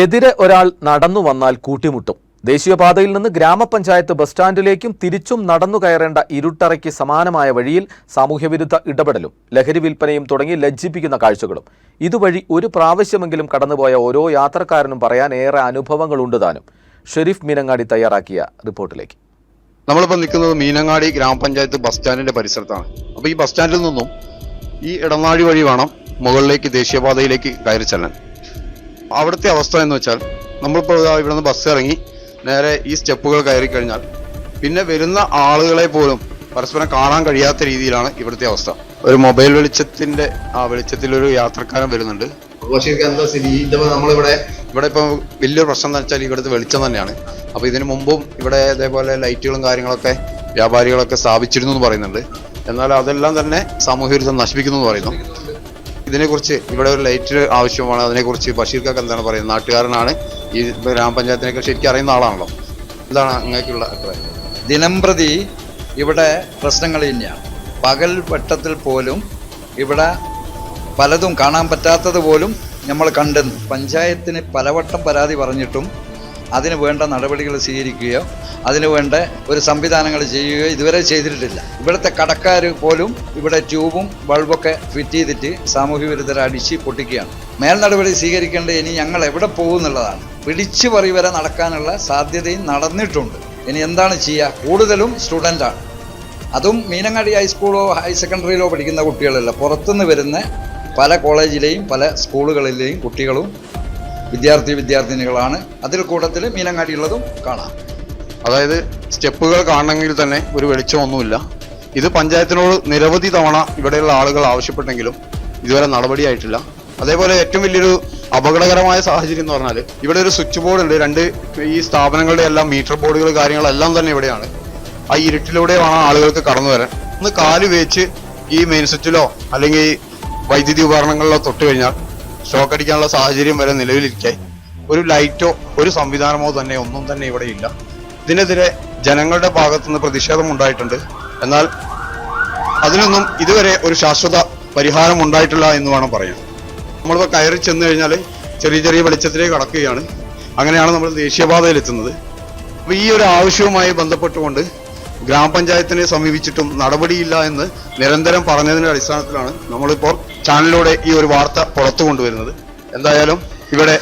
എതിരെ ഒരാൾ നടന്നു വന്നാൽ കൂട്ടിമുട്ടും. ദേശീയപാതയിൽ നിന്ന് ഗ്രാമപഞ്ചായത്ത് ബസ് സ്റ്റാൻഡിലേക്കും തിരിച്ചും നടന്നു കയറേണ്ട ഇരുട്ടറയ്ക്ക് സമാനമായ വഴിയിൽ സാമൂഹ്യവിരുദ്ധ ഇടപെടലും ലഹരി വിൽപ്പനയും തുടങ്ങി ലജ്ജിപ്പിക്കുന്ന കാഴ്ചകളും. ഇതുവഴി ഒരു പ്രാവശ്യമെങ്കിലും കടന്നുപോയ ഓരോ യാത്രക്കാരനും പറയാൻ ഏറെ അനുഭവങ്ങളുണ്ട് താനും. ഷെരീഫ് മീനങ്ങാടി തയ്യാറാക്കിയ റിപ്പോർട്ടിലേക്ക്. നമ്മളിപ്പോൾ നിൽക്കുന്നത് മീനങ്ങാടി ഗ്രാമപഞ്ചായത്ത് ബസ് സ്റ്റാൻഡിന്റെ പരിസരത്താണ്. അപ്പോൾ ഈ ബസ് സ്റ്റാൻഡിൽ നിന്നും ഈ ഇടനാഴി വഴി വേണം മുകളിലേക്ക് ദേശീയപാതയിലേക്ക് കയറി ചെല്ലാൻ. അവിടുത്തെ അവസ്ഥ എന്ന് വെച്ചാൽ നമ്മളിപ്പോൾ ഇവിടെ നിന്ന് ബസ് ഇറങ്ങി നേരെ ഈ സ്റ്റെപ്പുകൾ കയറി കഴിഞ്ഞാൽ പിന്നെ വരുന്ന ആളുകളെ പോലും പരസ്പരം കാണാൻ കഴിയാത്ത രീതിയിലാണ് ഇവിടുത്തെ അവസ്ഥ. ഒരു മൊബൈൽ വെളിച്ചത്തിന്റെ ആ വെളിച്ചത്തിൽ ഒരു യാത്രക്കാരൻ വരുന്നുണ്ട്. നമ്മളിവിടെ ഇവിടെ ഇപ്പൊ വലിയൊരു പ്രശ്നം എന്ന് വെച്ചാൽ ഇവിടുത്തെ വെളിച്ചം തന്നെയാണ്. അപ്പൊ ഇതിനു മുമ്പും ഇവിടെ ഇതേപോലെ ലൈറ്റുകളും കാര്യങ്ങളൊക്കെ വ്യാപാരികളൊക്കെ സ്ഥാപിച്ചിരുന്നു എന്ന് പറയുന്നുണ്ട്. എന്നാൽ അതെല്ലാം തന്നെ സാമൂഹ്യവിരുദ്ധം നശിപ്പിക്കുന്നു എന്ന് പറയുന്നു. ഇതിനെക്കുറിച്ച് ഇവിടെ ഒരു ലൈറ്റ് ആവശ്യമാണ്. അതിനെക്കുറിച്ച് ബഷീർക്കൊക്കെ എന്താണ് പറയുന്നത്? നാട്ടുകാരനാണ്. ഈ ഗ്രാമപഞ്ചായത്തിനെ കുറിച്ച് ശരിക്കും അറിയുന്ന ആളാണല്ലോ. എന്താണ് അങ്ങനെയൊക്കെയുള്ള അഭിപ്രായം? ദിനംപ്രതി ഇവിടെ പ്രശ്നങ്ങൾ തന്നെയാണ് പകൽ വട്ടത്തിൽ പോലും ഇവിടെ പലതും കാണാൻ പറ്റാത്തത് പോലും നമ്മൾ കണ്ടെന്ന്. പഞ്ചായത്തിന് പലവട്ടം പരാതി പറഞ്ഞിട്ടും അതിന് വേണ്ട നടപടികൾ സ്വീകരിക്കുകയോ അതിന് വേണ്ട ഒരു സംവിധാനങ്ങൾ ചെയ്യുകയോ ഇതുവരെ ചെയ്തിട്ടില്ല. ഇവിടുത്തെ കടക്കാർ പോലും ഇവിടെ ട്യൂബും ബൾബൊക്കെ ഫിറ്റ് ചെയ്തിട്ട് സാമൂഹ്യ വിരുദ്ധരെ അടിച്ച് പൊട്ടിക്കുകയാണ്. മേൽ നടപടി സ്വീകരിക്കേണ്ടത് ഇനി ഞങ്ങൾ എവിടെ പോകും എന്നുള്ളതാണ്. പിടിച്ചു പറി വരെ നടക്കാനുള്ള സാധ്യതയും നടന്നിട്ടുണ്ട്. ഇനി എന്താണ് ചെയ്യുക? കൂടുതലും സ്റ്റുഡന്റാണ് അതും മീനങ്ങാടി ഹൈസ്കൂളോ ഹയർ സെക്കൻഡറിയിലോ പഠിക്കുന്ന കുട്ടികളല്ല. പുറത്തുനിന്ന് വരുന്ന പല കോളേജിലെയും പല സ്കൂളുകളിലെയും കുട്ടികളും വിദ്യാർത്ഥി വിദ്യാർത്ഥിനികളാണ് അതിൽ കൂട്ടത്തിൽ മീനങ്ങാടിയുള്ളതും കാണാം. അതായത് സ്റ്റെപ്പുകൾ കാണണമെങ്കിൽ തന്നെ ഒരു വെളിച്ചമൊന്നുമില്ല. ഇത് പഞ്ചായത്തിനോട് നിരവധി തവണ ഇവിടെയുള്ള ആളുകൾ ആവശ്യപ്പെട്ടെങ്കിലും ഇതുവരെ നടപടിയായിട്ടില്ല. അതേപോലെ ഏറ്റവും വലിയൊരു അപകടകരമായ സാഹചര്യം എന്ന് പറഞ്ഞാൽ ഇവിടെ ഒരു സ്വിച്ച് ബോർഡ് ഉണ്ട് രണ്ട് ഈ സ്ഥാപനങ്ങളുടെ എല്ലാം മീറ്റർ ബോർഡുകൾ കാര്യങ്ങളെല്ലാം തന്നെ ഇവിടെയാണ്. ആ ഇരുട്ടിലൂടെ വേണം ആളുകൾക്ക് കടന്നു വരാൻ. ഒന്ന് കാൽ വേച്ച് ഈ മെയിൻ സ്വിച്ചിലോ അല്ലെങ്കിൽ വൈദ്യുതി ഉപകരണങ്ങളിലോ തൊട്ട് കഴിഞ്ഞാൽ ഷോക്ക് അടിക്കാനുള്ള സാഹചര്യം വരെ നിലവിലിരിക്കെ. ഒരു ലൈറ്റോ ഒരു സംവിധാനമോ തന്നെ ഒന്നും തന്നെ ഇവിടെ ഇല്ല. ഇതിനെതിരെ ജനങ്ങളുടെ ഭാഗത്തുനിന്ന് പ്രതിഷേധം ഉണ്ടായിട്ടുണ്ട്. എന്നാൽ അതിനൊന്നും ഇതുവരെ ഒരു ശാശ്വത പരിഹാരം ഉണ്ടായിട്ടില്ല എന്ന് വേണം പറയാൻ. നമ്മളിപ്പോൾ കയറി ചെന്ന് കഴിഞ്ഞാൽ ചെറിയ ചെറിയ വെളിച്ചത്തിലേക്ക് കടക്കുകയാണ്. അങ്ങനെയാണ് നമ്മൾ ദേശീയപാതയിൽ എത്തുന്നത് അപ്പോൾ ഈ ഒരു ആവശ്യവുമായി ബന്ധപ്പെട്ടുകൊണ്ട് ഗ്രാമപഞ്ചായത്തിനെ സമീപിച്ചിട്ടും നടപടിയില്ല എന്ന് നിരന്തരം പറഞ്ഞതിന്റെ അടിസ്ഥാനത്തിലാണ് നമ്മളിപ്പോൾ ചാനലിലൂടെ ഈ ഒരു വാർത്ത പുറത്തു കൊണ്ടുവരുന്നത്. എന്തായാലും ഇവിടെ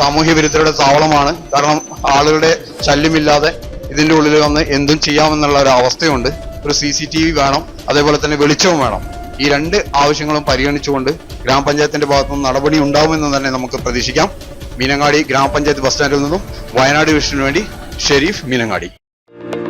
സാമൂഹ്യ വിരുദ്ധരുടെ താവളമാണ്. കാരണം ആളുകളുടെ ശല്യമില്ലാതെ ഇതിന്റെ ഉള്ളിൽ വന്ന് എന്തും ചെയ്യാമെന്നുള്ള ഒരു അവസ്ഥയുണ്ട്. ഒരു സി സി ടി വി വേണം അതേപോലെ തന്നെ വെളിച്ചവും വേണം. ഈ രണ്ട് ആവശ്യങ്ങളും പരിഗണിച്ചുകൊണ്ട് ഗ്രാമപഞ്ചായത്തിന്റെ ഭാഗത്തുനിന്ന് നടപടി ഉണ്ടാവുമെന്ന് തന്നെ നമുക്ക് പ്രതീക്ഷിക്കാം. മീനങ്ങാടി ഗ്രാമപഞ്ചായത്ത് ബസ് സ്റ്റാൻഡിൽ നിന്നും വയനാട് വിഷനു വേണ്ടി ഷെരീഫ് മീനങ്ങാടി.